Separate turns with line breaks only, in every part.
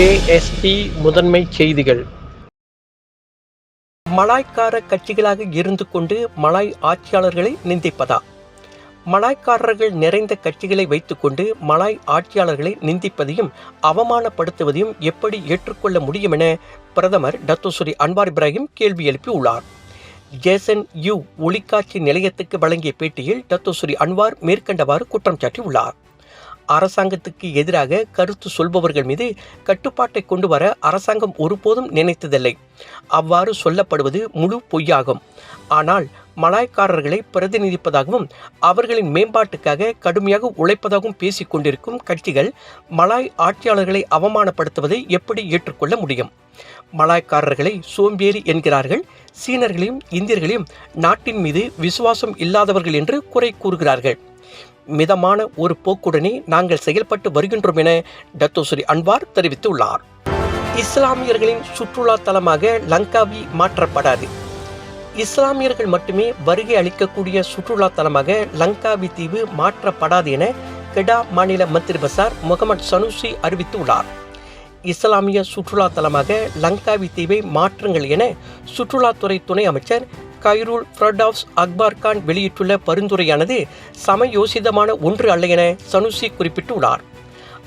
KST முதன்மை செய்திகள். மலாய்க்கார கட்சிகளாக இருந்து கொண்டு மலாய் ஆட்சியாளர்களை நிந்திப்பதா? மலாய்க்காரர்கள் நிறைந்த கட்சிகளை வைத்துக்கொண்டு மலாய் ஆட்சியாளர்களை நிந்திப்பதையும் அவமானப்படுத்துவதையும் எப்படி ஏற்றுக்கொள்ள முடியும் என பிரதமர் டத்தோசுரி அன்வார் இப்ராஹிம் கேள்வி எழுப்பியுள்ளார். ஜேசன் யூ ஒளிக்காட்சி நிலையத்துக்கு வழங்கிய பேட்டியில் டத்தோசுரி அன்வார் மேற்கண்டவாறு குற்றம் சாட்டியுள்ளார். அரசாங்கத்துக்கு எதிராக கருத்து சொல்பவர்கள் மீது கட்டுப்பாட்டை கொண்டு வர அரசாங்கம் ஒருபோதும் நினைத்ததில்லை. அவ்வாறு சொல்லப்படுவது முழு பொய்யாகும். ஆனால் மலாய்க்காரர்களை பிரதிநிதிப்பதாகவும் அவர்களின் மேம்பாட்டுக்காக கடுமையாக உழைப்பதாகவும் பேசிக் கொண்டிருக்கும் கட்சிகள் மலாய் ஆட்சியாளர்களை அவமானப்படுத்துவதை எப்படி ஏற்றுக்கொள்ள முடியும்? மலாய்க்காரர்களை சோம்பேறி என்கிறார்கள் சீனர்களையும் இந்தியர்களையும் நாட்டின் மீது விசுவாசம் இல்லாதவர்கள் என்று குறை கூறுகிறார்கள். மிதமான ஒரு போக்குடனே நாங்கள் செயல்பட்டு வருகின்றோம் என டத்தோஸ்ரீ அன்வார் தெரிவித்துள்ளார். இஸ்லாமியர்களின் சுற்றுலா தலமாக லங்காவி மாற்றப்படாது. இஸ்லாமியர்கள் மட்டுமே வருகை அளிக்கக்கூடிய சுற்றுலா தலமாக லங்காவி தீவு மாற்றப்படாது என கெடா மாநில மந்திரி பசார் முகமது சனுசி அறிவித்துள்ளார். இஸ்லாமிய சுற்றுலா தலமாக லங்காவி தீவை மாற்றுங்கள் என சுற்றுலாத்துறை துணை அமைச்சர் கைரூல் ஃப்ரடாவ்ஸ் அக்பார் கான் வெளியிட்டுள்ள பரிந்துரையானது சமயோசிதமான ஒன்று அல்ல என சனுசி குறிப்பிட்டுள்ளார்.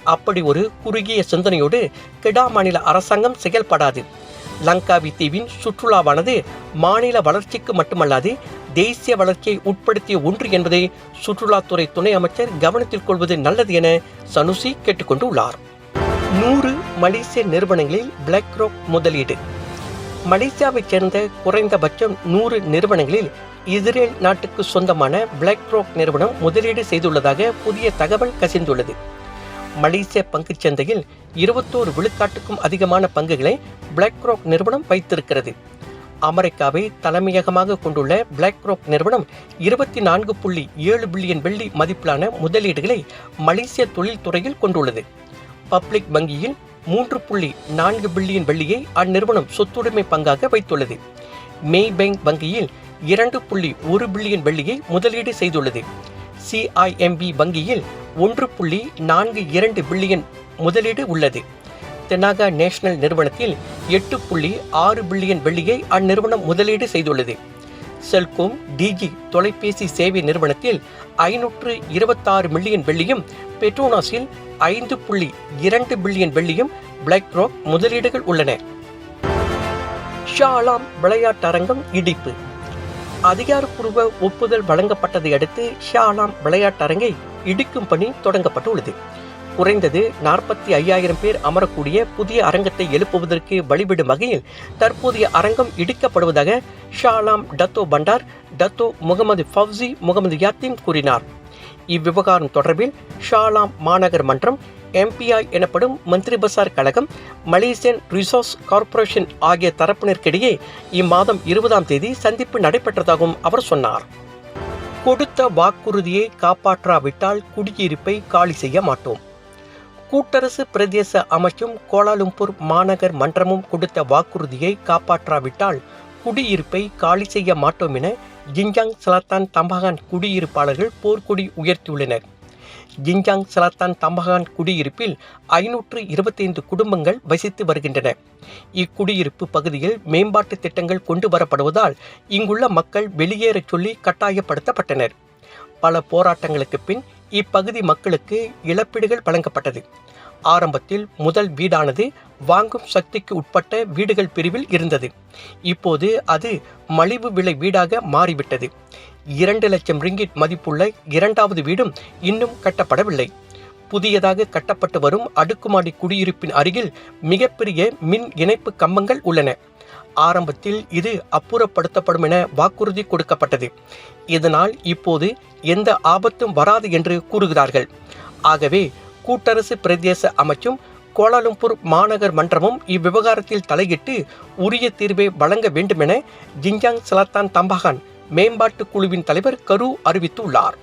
அப்படி ஒரு குறுகிய சிந்தனையோடு கெடா மாநில அரசாங்கம் செயல்படாது. லங்காவி தீவின் சுற்றுலாவானது மாநில வளர்ச்சிக்கு மட்டுமல்லாது தேசிய வளர்ச்சியை உட்படுத்திய ஒன்று என்பதை சுற்றுலாத்துறை துணை அமைச்சர் கவனத்தில் கொள்வது நல்லது என சனுசி கேட்டுக்கொண்டுள்ளார். நூறு மலேசிய நிறுவனங்களில் பிளாக் ராக் முதலீடு. மலேசியாவைச் சேர்ந்த குறைந்தபட்சம் நூறு நிறுவனங்களில் இஸ்ரேல் நாட்டுக்கு சொந்தமான பிளாக் ராக் நிறுவனம் முதலீடு செய்துள்ளதாக புதிய தகவல் கசிந்துள்ளது. மலேசிய பங்குச் சந்தையில் இருபத்தோரு விழுக்காட்டுக்கும் அதிகமான பங்குகளை பிளாக் ராக் நிறுவனம் வைத்திருக்கிறது. அமெரிக்காவை தலைமையகமாக கொண்டுள்ள பிளாக் ராக் நிறுவனம் இருபத்தி நான்கு புள்ளி ஏழு பில்லியன் வெள்ளி மதிப்பிலான முதலீடுகளை மலேசிய தொழில்துறையில் கொண்டுள்ளது. பப்ளிக் வங்கியில் மூன்று புள்ளி நான்கு பில்லியன் வெள்ளியை அந்நிறுவனம் சொத்துடைமை பங்காக வைத்துள்ளது. மெய் பேங்க் வங்கியில் இரண்டு புள்ளி ஒரு பில்லியன் வெள்ளியை முதலீடு செய்துள்ளது. சிஐஎம்பி வங்கியில் ஒன்று புள்ளி நான்கு இரண்டு பில்லியன் முதலீடு உள்ளது. தெனாகா நேஷனல் நிறுவனத்தில் எட்டு புள்ளி ஆறு பில்லியன் வெள்ளியை அந்நிறுவனம் முதலீடு செய்துள்ளது. செல்கோம் டிஜி தொலைபேசி சேவை நிறுவனத்தில் ஐநூற்று இருபத்தாறு மில்லியன் வெள்ளியும் பெட்ரோனாஸில் ஐந்து புள்ளி இரண்டு பில்லியன் வெள்ளியும் பிளாக் ராக் முதலீடுகள் உள்ளன. ஷா அலாம் விளையாட்டரங்கம் இடிப்பு. அதிகாரப்பூர்வ ஒப்புதல் வழங்கப்பட்டதை அடுத்து ஷா அலாம் விளையாட்டரங்கை இடிக்கும் பணி தொடங்கப்பட்டுள்ளது. குறைந்தது நாற்பத்தி ஐயாயிரம் பேர் அமரக்கூடிய புதிய அரங்கத்தை எழுப்புவதற்கு வழிவிடும் வகையில் தற்போதைய அரங்கம் இடிக்கப்படுவதாக Shah Alam Dato Bandar Dato Mohamed Fauzi Mohamed Yatim கூறினார். இவ்விவகாரம் தொடர்பில் ஷாலாம் மாநகர் மன்றம் எம்பிஐ எனப்படும் மந்திரி பசார் கழகம் மலேசியன் ரிசோர்ஸ் கார்ப்பரேஷன் ஆகிய தரப்பினருக்கிடையே இம்மாதம் இருபதாம் தேதி சந்திப்பு நடைபெற்றதாகவும் அவர் சொன்னார். கொடுத்த வாக்குறுதியை காப்பாற்றாவிட்டால் குடியிருப்பை காலி செய்ய மாட்டோம். கூட்டரசு பிரதேச அமைச்சும் கோலாலும்பூர் மாநகர் மன்றமும் கொடுத்த வாக்குறுதியை காப்பாற்றாவிட்டால் குடியிருப்பை காலி செய்ய மாட்டோம் என ஜின்ஜாங் சலாத்தான் தம்பகான் குடியிருப்பாளர்கள் போர்க்கொடி உயர்த்தியுள்ளனர். ஜிங்ஜாங் சலாத்தான் தம்பகான் குடியிருப்பில் ஐநூற்று இருபத்தைந்து குடும்பங்கள் வசித்து வருகின்றன. இக்குடியிருப்பு பகுதியில் மேம்பாட்டு திட்டங்கள் கொண்டு வரப்படுவதால் இங்குள்ள மக்கள் வெளியேறச் சொல்லி கட்டாயப்படுத்தப்பட்டனர். பல போராட்டங்களுக்கு பின் இப்பகுதி மக்களுக்கு இழப்பீடுகள் வழங்கப்பட்டது. ஆரம்பத்தில் முதல் வீடானது வாங்கும் சக்திக்கு உட்பட்ட வீடுகள் பிரிவில் இருந்தது. இப்போது அது மலிவு விலை வீடாக மாறிவிட்டது. இரண்டு லட்சம் ரிங்கிட் மதிப்புள்ள இரண்டாவது வீடும் இன்னும் கட்டப்படவில்லை. புதியதாக கட்டப்பட்டு வரும் அடுக்குமாடி குடியிருப்பின் அருகில் மிகப்பெரிய மின் இணைப்பு கம்பங்கள் உள்ளன. ஆரம்பத்தில் இது அப்புறப்படுத்தப்படும் என வாக்குறுதி கொடுக்கப்பட்டது. இதனால் இப்போது எந்த ஆபத்தும் வராது என்று கூறுகிறார்கள். ஆகவே கூட்டரசு பிரதேச அமைச்சும் கோலாலம்பூர் மாநகர் மன்றமும் இவ்விவகாரத்தில் தலையிட்டு உரிய தீர்வை வழங்க வேண்டுமென ஜிஞ்சாங் சலத்தான் தம்பகான் மேம்பாட்டு குழுவின் தலைவர் கரு அறிவித்துள்ளார்.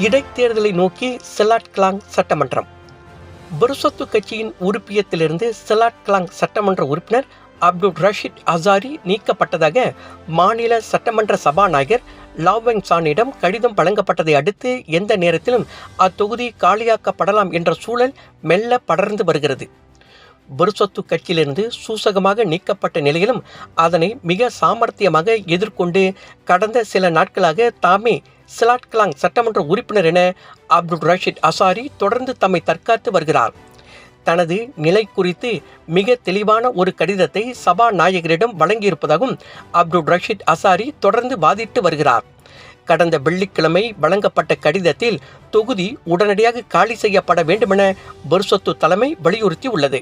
இடைத்தேர்தலை நோக்கி செலாட் கிளாங் சட்டமன்றம். புருசத்து கட்சியின் உறுப்பியத்திலிருந்து செலாட் கிளாங் சட்டமன்ற உறுப்பினர் அப்துல் ரஷீத் அசாரி நீக்கப்பட்டதாக மாநில சட்டமன்ற சபாநாயகர் லாவெங் சானிடம் கடிதம் வழங்கப்பட்டதை அடுத்து எந்த நேரத்திலும் அத்தொகுதி காலியாக்கப்படலாம் என்ற சூழல் மெல்ல படர்ந்து வருகிறது. பெருசொத்து கட்சியிலிருந்து சூசகமாக நீக்கப்பட்ட நிலையிலும் அதனை மிக சாமர்த்தியமாக எதிர்கொண்டு கடந்த சில நாட்களாக தாமே சிலாட்கலாங் சட்டமன்ற உறுப்பினர் என அப்துல் ரஷீத் அசாரி தொடர்ந்து தம்மை தற்காத்து வருகிறார். தனது நிலை குறித்து மிக தெளிவான ஒரு கடிதத்தை சபாநாயகரிடம் வழங்கியிருப்பதாகவும் அப்துல் ரஷீத் அசாரி தொடர்ந்து வாதிட்டு வருகிறார். கடந்த வெள்ளிக்கிழமை வழங்கப்பட்ட கடிதத்தில் தொகுதி உடனடியாக காலி செய்யப்பட வேண்டுமென பெர்சொத்து தலைமை வலியுறுத்தி உள்ளது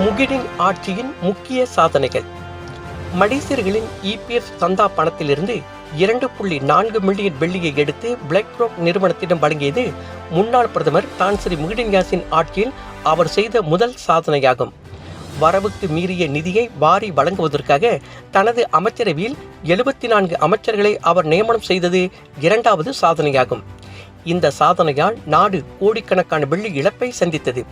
முகிடின் ஆட்சியின் முக்கிய சாதனைகள். மடிசர்களின் இபிஎஃப் சந்தா பணத்திலிருந்து இரண்டு புள்ளி நான்கு மில்லியன் வெள்ளியை எடுத்து பிளாக் ராக் நிறுவனத்திடம் வழங்கியது முன்னாள் பிரதமர் தான்சிரி முகிடின் யாசின் ஆட்சியில் அவர் செய்த முதல் சாதனையாகும். வரவுக்கு மீறிய நிதியை வாரி வழங்குவதற்காக தனது அமைச்சரவையில் எழுபத்தி நான்கு அமைச்சர்களை அவர் நியமனம் செய்தது இரண்டாவது சாதனையாகும். இந்த சாதனையால் நாடு கோடிக்கணக்கான வெள்ளி இழப்பை சந்தித்தது.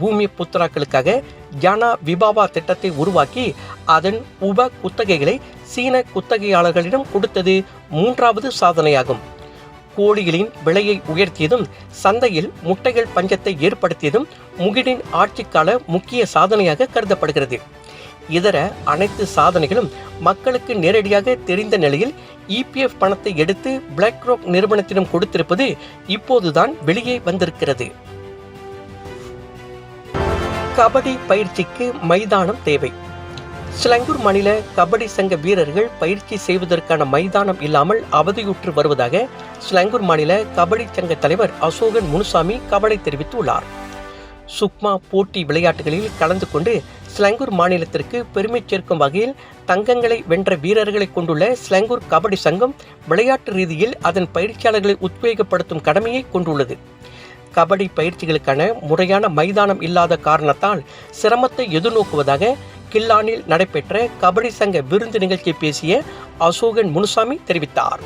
பூமி புத்தனாக்களுக்காக ஜானா விபாவா திட்டத்தை உருவாக்கி அதன் உப குத்தகைகளை சீன குத்தகையாளர்களிடம் கொடுத்தது மூன்றாவது சாதனையாகும். கோழிகளின் விலையை உயர்த்தியதும் சந்தையில் முட்டைகள் பஞ்சத்தை ஏற்படுத்தியதும் முகிடின் ஆட்சிக்கால முக்கிய சாதனையாக கருதப்படுகிறது. இதர அனைத்து சாதனைகளும் மக்களுக்கு நேரடியாக தெரிந்த நிலையில் இபிஎஃப் பணத்தை எடுத்து பிளாக் ராக் நிறுவனத்திடம் கொடுத்திருப்பது இப்போதுதான் வெளியே வந்திருக்கிறது. கபடி பயிற்சிக்கு மைதானம் தேவை. சிலங்கூர் மாநில கபடி சங்க வீரர்கள் பயிற்சி செய்வதற்கான மைதானம் இல்லாமல் அவதியுற்று வருவதாக சிலங்கூர் மாநில கபடி சங்க தலைவர் அசோகன் முனுசாமி கவலை தெரிவித்துள்ளார். சுக்மா போட்டி விளையாட்டுகளில் கலந்து கொண்டு சிலங்கூர் மாநிலத்திற்கு பெருமை சேர்க்கும் வகையில் தங்கங்களை வென்ற வீரர்களை கொண்டுள்ள சிலங்கூர் கபடி சங்கம் விளையாட்டு ரீதியில் அதன் பயிற்சியாளர்களை உத்வேகப்படுத்தும் கடமையை கொண்டுள்ளது. கபடி பயிற்சிகளுக்கான முறையான மைதானம் இல்லாத காரணத்தால் சிரமத்தை எதிர்நோக்குவதாக கில்லானில் நடைபெற்ற கபடி சங்க விருந்து நிகழ்ச்சி பேசிய அசோகன் முனுசாமி தெரிவித்தார்.